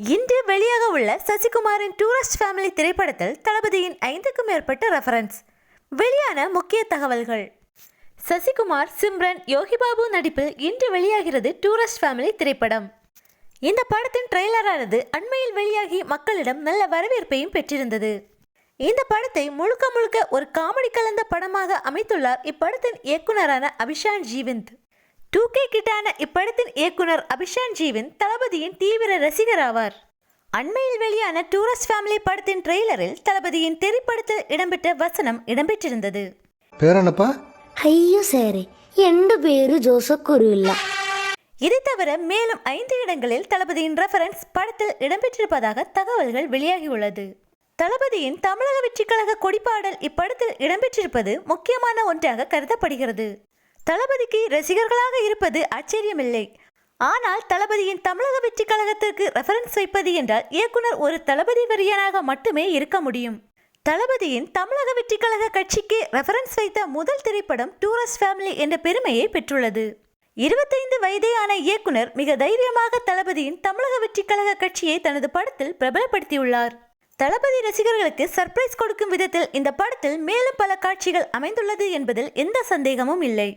இன்று வெளியாக உள்ள சசிகுமாரின் டூரிஸ்ட் ஃபேமிலி திரைப்படத்தில் தளபதியின் ஐந்துக்கும் மேற்பட்ட ரெஃபரன்ஸ் வெளியான முக்கிய தகவல்கள். சசிகுமார் சிம்ரன் யோகிபாபு நடிப்பில் இன்று வெளியாகிறது டூரிஸ்ட் ஃபேமிலி திரைப்படம். இந்த படத்தின் ட்ரெய்லரானது அண்மையில் வெளியாகி மக்களிடம் நல்ல வரவேற்பையும் பெற்றிருந்தது. இந்த படத்தை முழுக்க முழுக்க ஒரு காமெடி கலந்த படமாக அமைத்துள்ளார் இப்படத்தின் இயக்குனரான அபிஷான் ஜீவிந்த். டூ கே கிட்டான இப்படத்தின் இயக்குனர் அபிஷான் ஜீவின் தளபதியின் தீவிர ரசிகர் ஆவார். அண்மையில் வெளியான டூரஸ்ட் ஃபேமிலி படத்தின் ட்ரெய்லரில் தளபதியின் திரைப்படத்தில் இடம்பெற்ற வசனம் இடம்பெற்றிருந்தது. பேரனப்பா ஐயோ சரி எந்த பேரு ஜோசப் குருவில்ல இதை தவிர மேலும் ஐந்து இடங்களில் தளபதியின் ரெஃபரன்ஸ் படத்தில் இடம்பெற்றிருப்பதாக தகவல்கள் வெளியாகியுள்ளது. தளபதியின் தமிழக வெற்றிக்கழக கொடிப்பாடல் இப்படத்தில் இடம்பெற்றிருப்பது முக்கியமான ஒன்றாக கருதப்படுகிறது. தளபதிக்கு ரசிகர்களாக இருப்பது ஆச்சரியமில்லை. ஆனால் தளபதியின் தமிழக வெற்றி கழகத்திற்கு ரெஃபரன்ஸ் வைப்பது என்றால் இயக்குனர் ஒரு தளபதி வரியனாக மட்டுமே இருக்க முடியும். தளபதியின் தமிழக வெற்றி கழக கட்சிக்கு ரெஃபரன்ஸ் வைத்த முதல் திரைப்படம் டூரஸ்ட் ஃபேமிலி என்ற பெருமையை பெற்றுள்ளது. இருபத்தைந்து வயதேயான இயக்குனர் மிக தைரியமாக தளபதியின் தமிழக வெற்றி கழக கட்சியை தனது படத்தில் பிரபலப்படுத்தியுள்ளார். தளபதி ரசிகர்களுக்கு சர்ப்ரைஸ் கொடுக்கும் விதத்தில் இந்த படத்தில் மேலும் பல காட்சிகள் அமைந்துள்ளது என்பதில் எந்த சந்தேகமும் இல்லை.